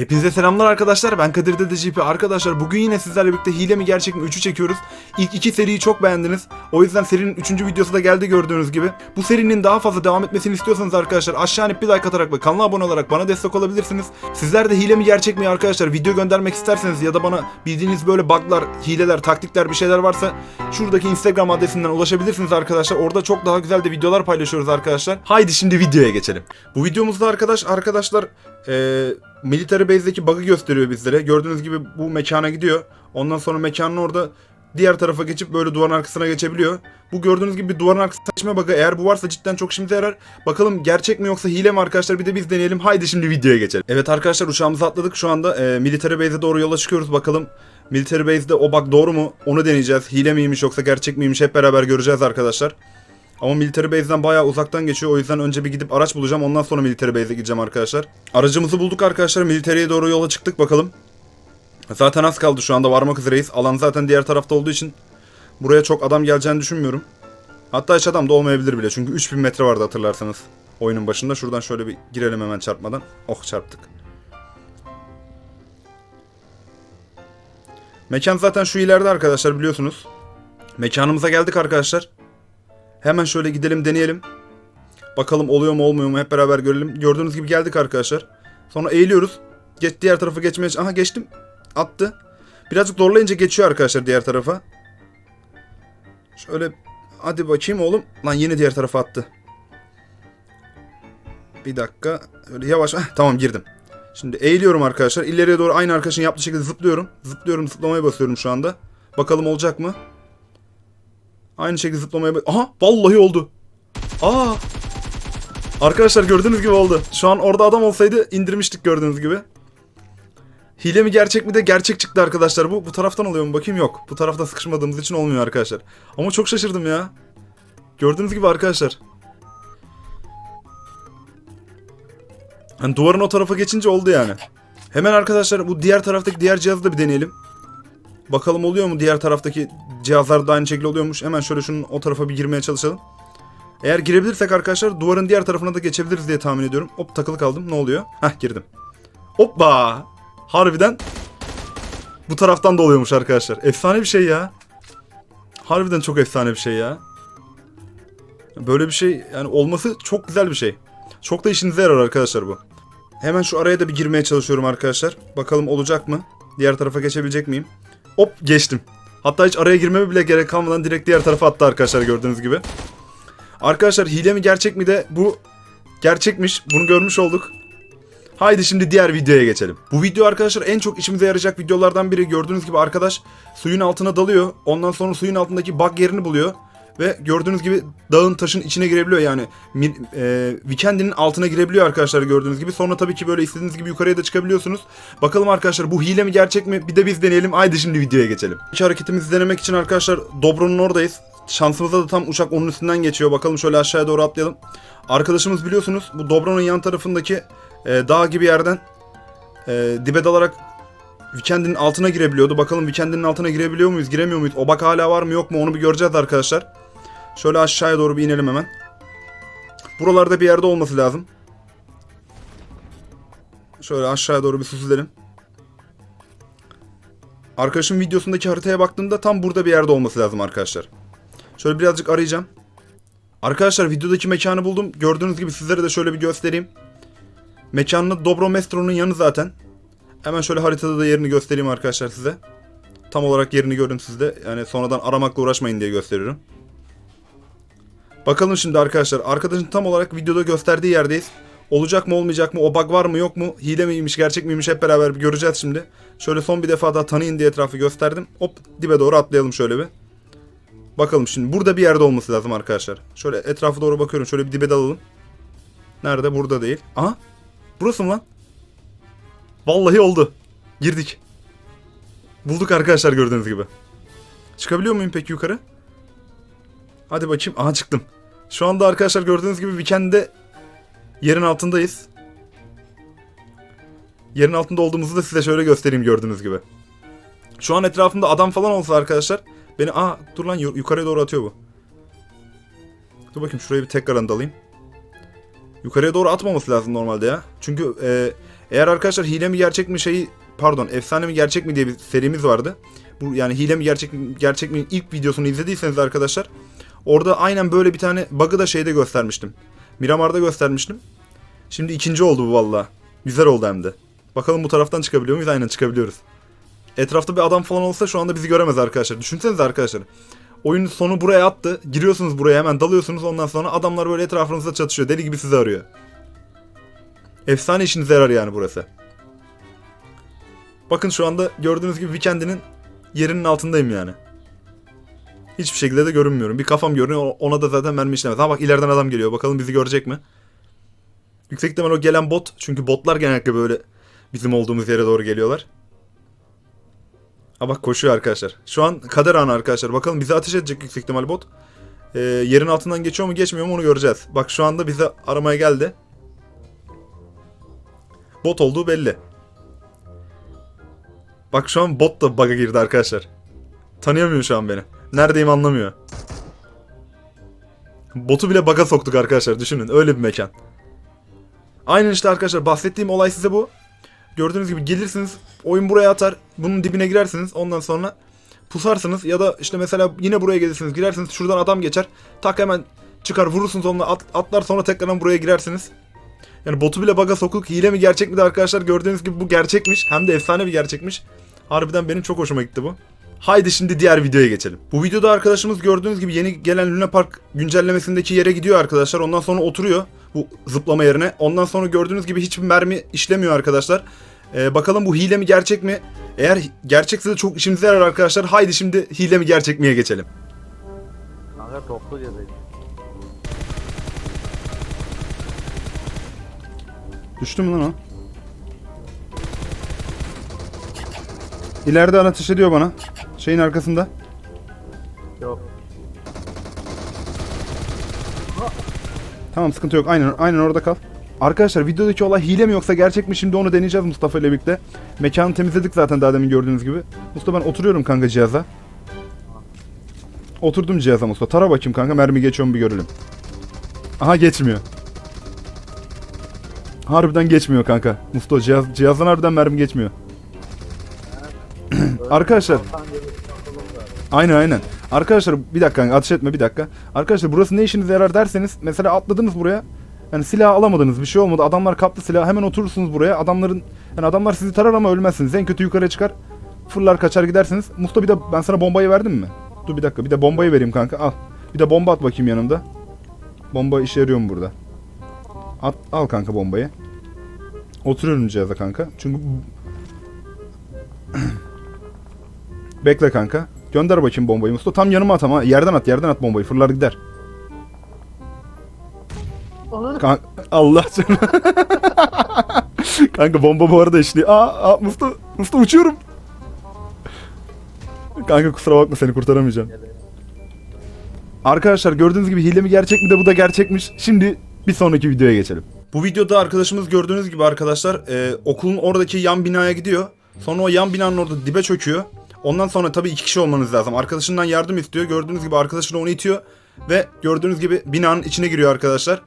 Hepinize selamlar arkadaşlar. Ben Kadir Dede GP. Arkadaşlar bugün yine sizlerle birlikte hile mi gerçek mi 3'ü çekiyoruz. İlk iki seriyi çok beğendiniz. O yüzden serinin 3. videosu da geldi gördüğünüz gibi. Bu serinin daha fazla devam etmesini istiyorsanız arkadaşlar aşağı inip bir like atarak ve kanala abone olarak bana destek olabilirsiniz. Sizler de hile mi gerçek mi arkadaşlar video göndermek isterseniz ya da bana bildiğiniz böyle buglar, hileler, taktikler bir şeyler varsa şuradaki Instagram adresinden ulaşabilirsiniz arkadaşlar. Orada çok daha güzel de videolar paylaşıyoruz arkadaşlar. Haydi şimdi videoya geçelim. Bu videomuzda arkadaş arkadaşlar eee Military Base'deki bug'ı gösteriyor bizlere. Gördüğünüz gibi bu mekana gidiyor. Ondan sonra mekanın orada diğer tarafa geçip böyle duvarın arkasına geçebiliyor. Bu gördüğünüz gibi bir duvarın arkasına geçme bug'ı eğer bu varsa cidden çok işimize yarar. Bakalım gerçek mi yoksa hile mi arkadaşlar bir de biz deneyelim. Haydi şimdi videoya geçelim. Evet arkadaşlar uçağımızı atladık. Şu anda e, Military Base'e doğru yola çıkıyoruz. Bakalım Military Base'de o bug doğru mu? Onu deneyeceğiz. Hile miymiş yoksa gerçek miymiş hep beraber göreceğiz arkadaşlar. Ama Military Base'den bayağı uzaktan geçiyor. O yüzden önce bir gidip araç bulacağım. Ondan sonra Military Base'e gideceğim arkadaşlar. Aracımızı bulduk arkadaşlar. Military'e doğru yola çıktık bakalım. Zaten az kaldı şu anda varmak üzereyiz. Alan zaten diğer tarafta olduğu için buraya çok adam geleceğini düşünmüyorum. Hatta hiç adam da olmayabilir bile. Çünkü 3000 metre vardı hatırlarsanız oyunun başında. Şuradan şöyle bir girelim hemen çarpmadan. Oh çarptık. Mekan zaten şu ileride arkadaşlar biliyorsunuz. Mekanımıza geldik arkadaşlar. Hemen şöyle gidelim deneyelim. Bakalım oluyor mu olmuyor mu hep beraber görelim. Gördüğünüz gibi geldik arkadaşlar. Sonra eğiliyoruz. Geç diğer tarafa geçmeye... Aha geçtim. Attı. Birazcık zorlayınca geçiyor arkadaşlar diğer tarafa. Şöyle hadi bakayım oğlum. Lan yine diğer tarafa attı. Bir dakika. Öyle yavaş. Heh, tamam girdim. Şimdi eğiliyorum arkadaşlar. İleriye doğru aynı arkadaşın yaptığı şekilde zıplıyorum. Zıplıyorum zıplamaya basıyorum şu anda. Bakalım olacak mı? Aynı şekilde zıplamaya... Aha! Vallahi oldu. Aa! Arkadaşlar gördüğünüz gibi oldu. Şu an orada adam olsaydı indirmiştik gördüğünüz gibi. Hile mi gerçek mi de gerçek çıktı arkadaşlar. Bu bu taraftan oluyor mu bakayım yok. Bu tarafta sıkışmadığımız için olmuyor arkadaşlar. Ama çok şaşırdım ya. Gördüğünüz gibi arkadaşlar. Hani duvarın o tarafa geçince oldu yani. Hemen arkadaşlar bu diğer taraftaki diğer cihazı da bir deneyelim. Bakalım oluyor mu diğer taraftaki cihazlar da aynı şekilde oluyormuş. Hemen şöyle şunun o tarafa bir girmeye çalışalım. Eğer girebilirsek arkadaşlar duvarın diğer tarafına da geçebiliriz diye tahmin ediyorum. Hop takılı kaldım. Ne oluyor? Heh girdim. Hoppa! Harbiden bu taraftan da oluyormuş arkadaşlar. Efsane bir şey ya. Harbiden çok efsane bir şey ya. Böyle bir şey yani olması çok güzel bir şey. Çok da işinize yarar arkadaşlar bu. Hemen şu araya da bir girmeye çalışıyorum arkadaşlar. Bakalım olacak mı? Diğer tarafa geçebilecek miyim? Hop geçtim. Hatta hiç araya girmeme bile gerek kalmadan direkt diğer tarafa attı arkadaşlar gördüğünüz gibi. Arkadaşlar hile mi gerçek mi de bu gerçekmiş. Bunu görmüş olduk. Haydi şimdi diğer videoya geçelim. Bu video arkadaşlar en çok işimize yarayacak videolardan biri. Gördüğünüz gibi arkadaş suyun altına dalıyor. Ondan sonra suyun altındaki bug yerini buluyor. Ve gördüğünüz gibi dağın taşın içine girebiliyor yani. E, Weekend'in altına girebiliyor arkadaşlar gördüğünüz gibi. Sonra tabii ki böyle istediğiniz gibi yukarıya da çıkabiliyorsunuz. Bakalım arkadaşlar bu hile mi gerçek mi? Bir de biz deneyelim. Haydi şimdi videoya geçelim. İki hareketimizi denemek için arkadaşlar Dobro'nun oradayız. Şansımıza da tam uçak onun üstünden geçiyor. Bakalım şöyle aşağıya doğru atlayalım. Arkadaşımız biliyorsunuz bu Dobro'nun yan tarafındaki e, dağ gibi yerden e, dibe dalarak Weekend'in altına girebiliyordu. Bakalım Weekend'in altına girebiliyor muyuz, giremiyor muyuz? O bak hala var mı yok mu onu bir göreceğiz arkadaşlar. Şöyle aşağıya doğru bir inelim hemen. Buralarda bir yerde olması lazım. Şöyle aşağıya doğru bir süzülelim. Arkadaşım videosundaki haritaya baktığımda tam burada bir yerde olması lazım arkadaşlar. Şöyle birazcık arayacağım. Arkadaşlar videodaki mekanı buldum. Gördüğünüz gibi sizlere de şöyle bir göstereyim. Mekanın adı Dobromestro'nun yanı zaten. Hemen şöyle haritada da yerini göstereyim arkadaşlar size. Tam olarak yerini görün sizde. Yani sonradan aramakla uğraşmayın diye gösteriyorum. Bakalım şimdi arkadaşlar. Arkadaşın tam olarak videoda gösterdiği yerdeyiz. Olacak mı olmayacak mı? O bug var mı yok mu? Hile miymiş gerçek miymiş hep beraber bir göreceğiz şimdi. Şöyle son bir defa daha tanıyın diye etrafı gösterdim. Hop dibe doğru atlayalım şöyle bir. Bakalım şimdi burada bir yerde olması lazım arkadaşlar. Şöyle etrafa doğru bakıyorum. Şöyle bir dibe dalalım. Nerede? Burada değil. Aha. Burası mı lan? Vallahi oldu. Girdik. Bulduk arkadaşlar gördüğünüz gibi. Çıkabiliyor muyum peki yukarı? Hadi bakayım. Aha çıktım. Şu anda arkadaşlar gördüğünüz gibi Weekend'de yerin altındayız. Yerin altında olduğumuzu da size şöyle göstereyim gördüğünüz gibi. Şu an etrafımda adam falan olsa arkadaşlar beni aa dur lan yu- yukarıya doğru atıyor bu. Dur bakayım şuraya bir tekrar dalayım. Yukarıya doğru atmaması lazım normalde ya. Çünkü e, Eğer arkadaşlar hile mi gerçek mi şeyi pardon efsane mi gerçek mi diye bir serimiz vardı. Bu yani hile mi gerçek mi gerçek mi ilk videosunu izlediyseniz arkadaşlar orada aynen böyle bir tane bug'ı da şeyde göstermiştim. Miramar'da göstermiştim. Şimdi ikinci oldu bu valla. Güzel oldu hem de. Bakalım bu taraftan çıkabiliyor muyuz? Aynen çıkabiliyoruz. Etrafta bir adam falan olsa şu anda bizi göremez arkadaşlar. Düşünsenize arkadaşlar. Oyunun sonu buraya attı. Giriyorsunuz buraya hemen dalıyorsunuz. Ondan sonra adamlar böyle etrafınızda çatışıyor. Deli gibi sizi arıyor. Efsane işinize yarar yani burası. Bakın şu anda gördüğünüz gibi Weekend'inin yerinin altındayım yani. Hiçbir şekilde de görünmüyorum. Bir kafam görünüyor. Ona da zaten mermi işlemez. Ha bak ileriden adam geliyor. Bakalım bizi görecek mi? Yüksek ihtimal o gelen bot. Çünkü botlar genellikle böyle bizim olduğumuz yere doğru geliyorlar. Ha bak koşuyor arkadaşlar. Şu an kader anı arkadaşlar. Bakalım bizi ateş edecek yüksek ihtimal bot. Ee, yerin altından geçiyor mu geçmiyor mu onu göreceğiz. Bak şu anda bizi aramaya geldi. Bot olduğu belli. Bak şu an bot da bug'a girdi arkadaşlar. Tanıyamıyor şu an beni. Neredeyim anlamıyor. Botu bile bug'a soktuk arkadaşlar düşünün. Öyle bir mekan. Aynen işte arkadaşlar bahsettiğim olay size bu. Gördüğünüz gibi gelirsiniz oyun buraya atar bunun dibine girersiniz ondan sonra pusarsınız ya da işte mesela yine buraya gelirsiniz girersiniz şuradan adam geçer tak hemen çıkar vurursunuz onunla at, atlar sonra tekrardan buraya girersiniz. Yani botu bile baga sokuk hile mi gerçek mi de arkadaşlar gördüğünüz gibi bu gerçekmiş hem de efsane bir gerçekmiş. Harbiden benim çok hoşuma gitti bu. Haydi şimdi diğer videoya geçelim. Bu videoda arkadaşımız gördüğünüz gibi yeni gelen Luna Park güncellemesindeki yere gidiyor arkadaşlar. Ondan sonra oturuyor bu zıplama yerine. Ondan sonra gördüğünüz gibi hiçbir mermi işlemiyor arkadaşlar. Ee, bakalım bu hile mi gerçek mi? Eğer gerçekse de çok işimize yarar arkadaşlar. Haydi şimdi hile mi gerçek miye geçelim. Kanka toplu yazayım. Düştü mü lan o? İleride ateş ediyor bana. Şeyin arkasında. Yok. Tamam sıkıntı yok. Aynen aynen orada kal. Arkadaşlar videodaki olay hile mi yoksa gerçek mi şimdi onu deneyeceğiz Mustafa ile birlikte. Mekanı temizledik zaten daha demin gördüğünüz gibi. Mustafa ben oturuyorum kanka cihaza. Oturdum cihaza Mustafa. Tara bakayım kanka mermi geçiyor mu bir görelim. Aha geçmiyor. Harbiden geçmiyor kanka. Mustafa cihaz, cihazdan harbiden mermi geçmiyor. Arkadaşlar. Aynen aynen. Arkadaşlar bir dakika ateş etme bir dakika. Arkadaşlar burası ne işinize yarar derseniz mesela atladınız buraya. Yani silah alamadınız bir şey olmadı. Adamlar kaptı silah hemen oturursunuz buraya. Adamların yani adamlar sizi tarar ama ölmezsiniz. En kötü yukarıya çıkar. Fırlar kaçar gidersiniz. Mustafa bir de ben sana bombayı verdim mi? Dur bir dakika bir de bombayı vereyim kanka al. Bir de bomba at bakayım yanımda. Bomba işe yarıyor mu burada? At, al kanka bombayı. Oturuyorum cihaza kanka. Çünkü Bekle kanka. Gönder bakayım bombayı Mustafa. Tam yanıma at ama. Yerden at yerden at bombayı. Fırlar gider. Kanka, Allah canım. kanka bomba bu arada işliyor. Aa, aa Mustafa, Mustafa uçuyorum. Kanka kusura bakma seni kurtaramayacağım. Arkadaşlar gördüğünüz gibi hile mi gerçek mi de bu da gerçekmiş. Şimdi bir sonraki videoya geçelim. Bu videoda arkadaşımız gördüğünüz gibi arkadaşlar e, okulun oradaki yan binaya gidiyor. Sonra o yan binanın orada dibe çöküyor. Ondan sonra tabii iki kişi olmanız lazım. Arkadaşından yardım istiyor. Gördüğünüz gibi arkadaşını onu itiyor. Ve gördüğünüz gibi binanın içine giriyor arkadaşlar.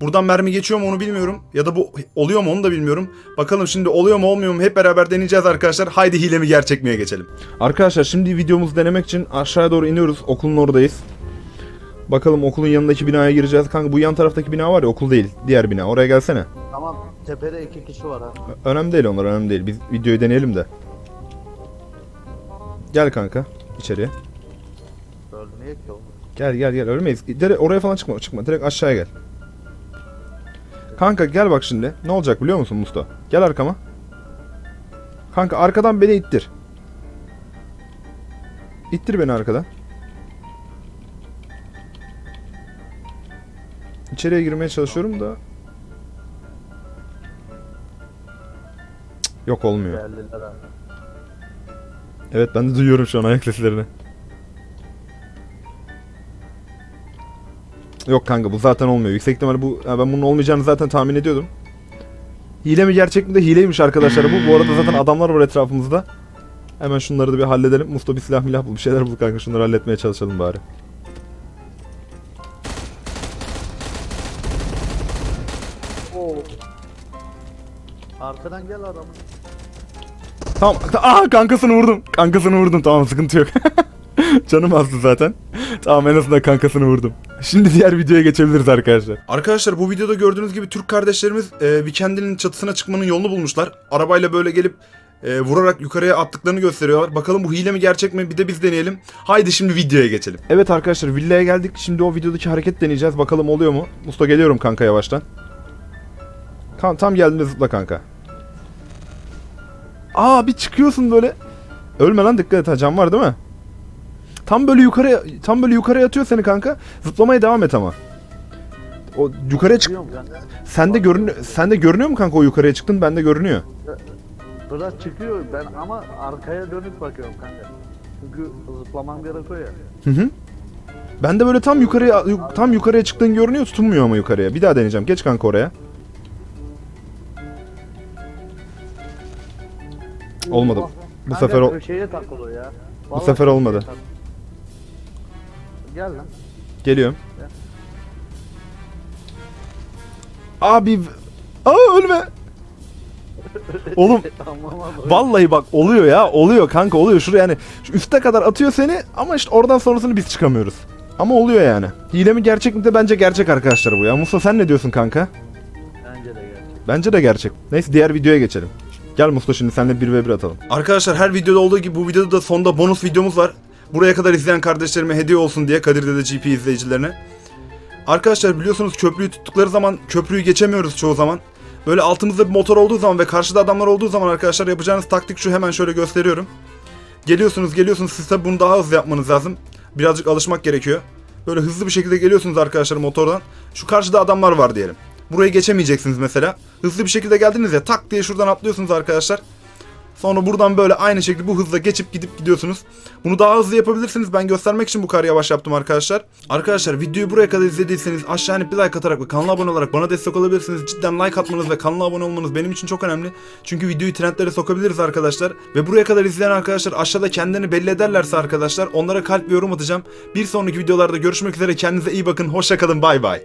Buradan mermi geçiyor mu onu bilmiyorum. Ya da bu oluyor mu onu da bilmiyorum. Bakalım şimdi oluyor mu olmuyor mu hep beraber deneyeceğiz arkadaşlar. Haydi hile mi gerçek geçelim. Arkadaşlar şimdi videomuzu denemek için aşağıya doğru iniyoruz. Okulun oradayız. Bakalım okulun yanındaki binaya gireceğiz. Kanka bu yan taraftaki bina var ya okul değil. Diğer bina. Oraya gelsene. Tamam tepede iki kişi var ha. Ö- Önemli değil onlar önemli değil. Biz videoyu deneyelim de. Gel kanka içeriye. Ölmeye ki oğlum. Gel gel gel ölmeyiz. Direkt oraya falan çıkma çıkma. Direkt aşağıya gel. Kanka gel bak şimdi. Ne olacak biliyor musun Mustafa? Gel arkama. Kanka arkadan beni ittir. İttir beni arkadan. İçeriye girmeye çalışıyorum da. Cık, Yok olmuyor. Geldiler. Evet ben de duyuyorum şu an ayak seslerini. Yok kanka bu zaten olmuyor. Yüksek ihtimalle bu ha, ben bunun olmayacağını zaten tahmin ediyordum. Hile mi gerçek mi de hileymiş arkadaşlar bu. Bu arada zaten adamlar var etrafımızda. Hemen şunları da bir halledelim. Mustafa bir silah milah bul bir şeyler bul kanka şunları halletmeye çalışalım bari. Arkadan gel adamın. Tamam. Aa kankasını vurdum. Kankasını vurdum. Tamam sıkıntı yok. Canım azdı zaten. Tamam en azından kankasını vurdum. Şimdi diğer videoya geçebiliriz arkadaşlar. Arkadaşlar bu videoda gördüğünüz gibi Türk kardeşlerimiz e, Weekend'in çatısına çıkmanın yolunu bulmuşlar. Arabayla böyle gelip e, vurarak yukarıya attıklarını gösteriyorlar. Bakalım bu hile mi gerçek mi bir de biz deneyelim. Haydi şimdi videoya geçelim. Evet arkadaşlar villaya geldik. Şimdi o videodaki hareket deneyeceğiz. Bakalım oluyor mu? Musta geliyorum kanka yavaştan. Tam, tam geldiğinde zıpla kanka. Aa bir çıkıyorsun böyle. Ölme lan dikkat et ha can var değil mi? Tam böyle yukarıya tam böyle yukarıya atıyor seni kanka. Zıplamaya devam et ama. O yukarıya çık. Ben de. Sende görünüyor. Sende görünüyor mu kanka o yukarıya çıktın? Bende görünüyor. Biraz çıkıyor ben ama arkaya dönüp bakıyorum kanka. Çünkü zıplamam gerekiyor ya. Hı hı. Ben de böyle tam yukarıya yu- tam yukarıya çıktığın görünüyor, tutunmuyor ama yukarıya. Bir daha deneyeceğim. Geç kanka oraya. Olmadı. Bu sefer o- köşeye takılıyor ya. Bu sefer olmadı. tak- Gel lan. Geliyorum. Abi Aa ölme. Oğlum Tamam abi. Vallahi bak oluyor ya oluyor kanka oluyor şuraya yani şu üste kadar atıyor seni ama işte oradan sonrasını biz çıkamıyoruz. Ama oluyor yani. Hile mi gerçek mi de bence gerçek arkadaşlar bu ya. Musa sen ne diyorsun kanka? Bence de gerçek. Bence de gerçek. Neyse diğer videoya geçelim. Gel Musta şimdi seninle 1v1 atalım. Arkadaşlar her videoda olduğu gibi bu videoda da sonda bonus videomuz var. Buraya kadar izleyen kardeşlerime hediye olsun diye Kadir Dede GP izleyicilerine. Arkadaşlar biliyorsunuz köprüyü tuttukları zaman köprüyü geçemiyoruz çoğu zaman. Böyle altımızda bir motor olduğu zaman ve karşıda adamlar olduğu zaman arkadaşlar yapacağınız taktik şu hemen şöyle gösteriyorum. Geliyorsunuz geliyorsunuz siz tabi bunu daha hızlı yapmanız lazım. Birazcık alışmak gerekiyor. Böyle hızlı bir şekilde geliyorsunuz arkadaşlar motordan. Şu karşıda adamlar var diyelim. Burayı geçemeyeceksiniz mesela. Hızlı bir şekilde geldiniz ya tak diye şuradan atlıyorsunuz arkadaşlar. Sonra buradan böyle aynı şekilde bu hızla geçip gidip gidiyorsunuz. Bunu daha hızlı yapabilirsiniz. Ben göstermek için bu kadar yavaş yaptım arkadaşlar. Arkadaşlar videoyu buraya kadar izlediyseniz aşağı inip bir like atarak ve kanala abone olarak bana destek olabilirsiniz. Cidden like atmanız ve kanala abone olmanız benim için çok önemli. Çünkü videoyu trendlere sokabiliriz arkadaşlar. Ve buraya kadar izleyen arkadaşlar aşağıda kendini belli ederlerse arkadaşlar onlara kalp ve yorum atacağım. Bir sonraki videolarda görüşmek üzere. Kendinize iyi bakın. Hoşçakalın. Bay bay.